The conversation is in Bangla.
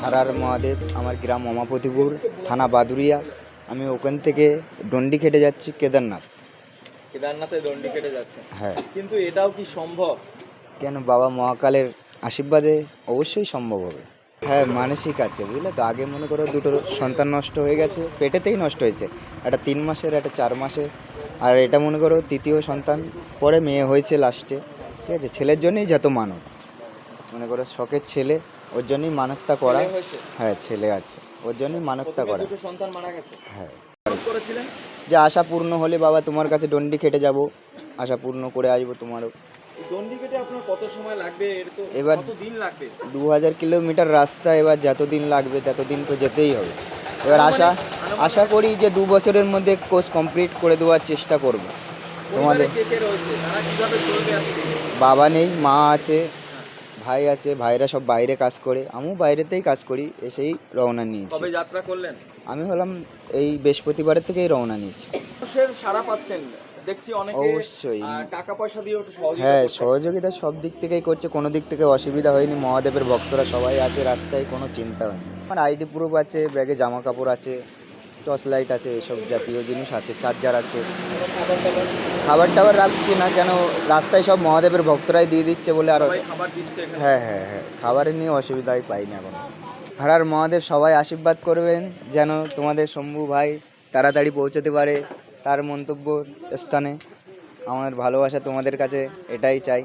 হারার মহাদেব আমার গ্রাম অমাপতিপুর থানা বাদুরিয়া আমি ওখান থেকে ডন্ডি খেটে যাচ্ছি কেদারনাথ। কেদারনাথে দণ্ডি কেটে যাচ্ছে। হ্যাঁ। কিন্তু এটাও কি সম্ভব? কেন বাবা মহাকালের আশীর্বাদে? অবশ্যই সম্ভব হবে। হ্যাঁ মানসিক আছে বুঝলে তো? আগে মনে করো দুটো সন্তান নষ্ট হয়ে গেছে পেটেতেই নষ্ট হয়েছে। একটা তিন মাসের একটা চার মাসের। আর এটা মনে করো তৃতীয় সন্তান পরে মেয়ে হয়েছে লাস্টে ঠিক আছে? ছেলের জন্যই যত মানব মনে করো শখের ছেলে ওর জন্যই মানবতা করা। হ্যাঁ ছেলে আছে। ওর জন্যই মানবতা করা। সন্তান মারা গেছে? হ্যাঁ। যে আশা পূর্ণ হলে বাবা তোমার কাছে ডন্ডি খেটে যাব। আশা পূর্ণ করে আসব তোমারও। দণ্ডি কেটে আপনার কত সময় লাগবে? এর তো এবার- কত দিন লাগবে? দু হাজার কিলোমিটার রাস্তা এবার যতদিন লাগবে ততদিন তো যেতেই হবে। এবার আশা আশা করি যে দু বছরের মধ্যে কোর্স কমপ্লিট করে দেওয়ার চেষ্টা করব। তোমাদের বাবা নেই মা আছে ভাই আছে ভাইরা সব বাইরে কাজ করে। আমিও বাইরেতেই কাজ করি এসেই রওনা নিয়েছি। কবে যাত্রা করলেন? আমি হলাম এই বৃহস্পতিবারের থেকেই রওনা নিয়েছি। সাড়া পাচ্ছেন। দেখছি অনেকে অবশ্যই। টাকা পয়সা দিয়ে একটু হ্যাঁ সহযোগিতা সব দিক থেকেই করছে কোনো দিক থেকে অসুবিধা হয়নি মহাদেবের ভক্তরা সবাই আছে রাস্তায় কোনো চিন্তা হয়নি। আমার আইডি প্রুফ আছে ব্যাগে জামা কাপড় আছে টর্চ লাইট আছে এসব জাতীয় জিনিস আছে চার্জার আছে। খাবার টাবার রাখছি না কেন রাস্তায় সব মহাদেবের ভক্তরাই দিয়ে দিচ্ছে বলে আর খাবার দিচ্ছে হ্যাঁ হ্যাঁ হ্যাঁ খাবারের নিয়ে অসুবিধাই পাই না এখন। হারার মহাদেব সবাই আশীর্বাদ করবেন যেন তোমাদের শম্ভু ভাই তাড়াতাড়ি পৌঁছতে পারে। তার মন্তব্য স্থানে আমার ভালোবাসা তোমাদের কাছে এটাই চাই।